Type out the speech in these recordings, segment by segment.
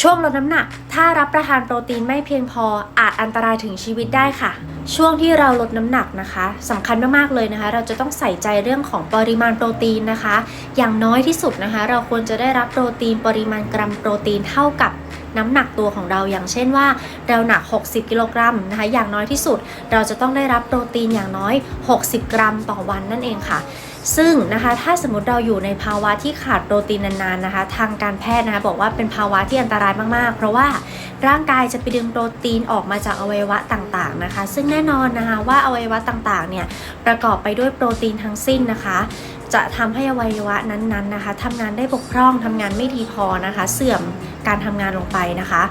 ช่วงลดน้ำหนัก ถ้ารับประทานโปรตีนไม่เพียงพออาจอันตรายถึงชีวิตได้ค่ะ ช่วงที่เราลดน้ำหนักนะคะสำคัญมากๆเลยนะคะ เราจะต้องใส่ใจเรื่องของปริมาณโปรตีนนะคะ อย่างน้อยที่สุดนะคะ เราควรจะได้รับโปรตีนปริมาณกรัมโปรตีนเท่ากับน้ำหนักตัวของเราอย่างเช่นว่าเราหนัก 60 กิโลกรัมนะคะ อย่างน้อยที่สุด เราจะต้องได้รับโปรตีนอย่างน้อย 60 กรัมต่อวันนั่นเองค่ะซึ่งนะคะถ้าสมมติเราอยู่ในภาวะที่ขาดโปรตีนนานๆนะคะ ทางการแพทย์นะคะบอกว่าเป็นภาวะที่อันตรายมากๆ เพราะว่าร่างกายจะไปดึงโปรตีนออกมาจากอวัยวะต่างๆนะคะ ซึ่งแน่น่นอนนะคะว่าอวัยวะต่างๆเนี่ยประกอบไปด้วยโปรตีนทั้งสิ้นนะคะ จะทำให้อวัยวะนั้นๆนะคะทำงานได้บกพร่องทำงานไม่ดีพอนะคะ เสื่อมการทำงานลงไปนะคะ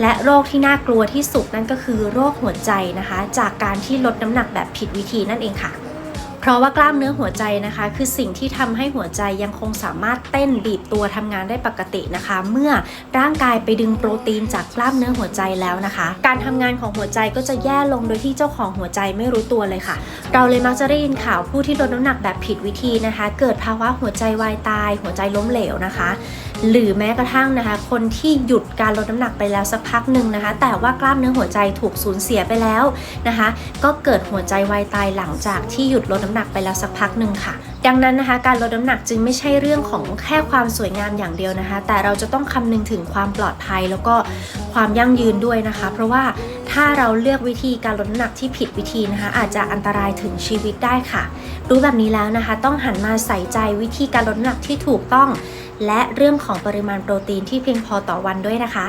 และโรคที่น่ากลัวที่สุดนั่นก็คือโรคหัวใจนะคะ จากการที่ลดน้ำหนักแบบผิดวิธีนั่นเองค่ะ เพราะว่ากล้ามเนื้อหัวใจนะคะ คือสิ่งที่ทำให้หัวใจยังคงสามารถเต้นบีบตัวทำงานได้ปกตินะคะ เมื่อร่างกายไปดึงโปรตีนจากกล้ามเนื้อหัวใจแล้วนะคะ การทำงานของหัวใจก็จะแย่ลงโดยที่เจ้าของหัวใจไม่รู้ตัวเลยค่ะ เราเลยมักจะได้ยินข่าวผู้ที่ลดน้ำหนักแบบผิดวิธีนะคะ เกิดภาวะหัวใจวายตาย หัวใจล้มเหลวนะคะ หรือแม้กระทั่งนะคะ คนที่หยุดการลดน้ำหนักไปแล้วสักพักหนึ่งนะคะ แต่ว่ากล้ามเนื้อหัวใจถูกสูญเสียไปแล้วนะคะ ก็เกิดหัวใจวายตายหลังจากที่หยุดลดน้ำำหนักไปแล้วสักพักหนึ่งค่ะ ดังนั้นนะคะ การลดน้ำหนักจึงไม่ใช่เรื่องของแค่ความสวยงามอย่างเดียวนะคะ แต่เราจะต้องคำนึงถึงความปลอดภัยแล้วก็ความยั่งยืนด้วยนะคะ เพราะว่าถ้าเราเลือกวิธีการลดน้ำหนักที่ผิดวิธีนะคะ อาจจะอันตรายถึงชีวิตได้ค่ะ รู้แบบนี้แล้วนะคะ ต้องหันมาใส่ใจวิธีการลดน้ำหนักที่ถูกต้อง และเรื่องของปริมาณโปรตีนที่เพียงพอต่อวันด้วยนะคะ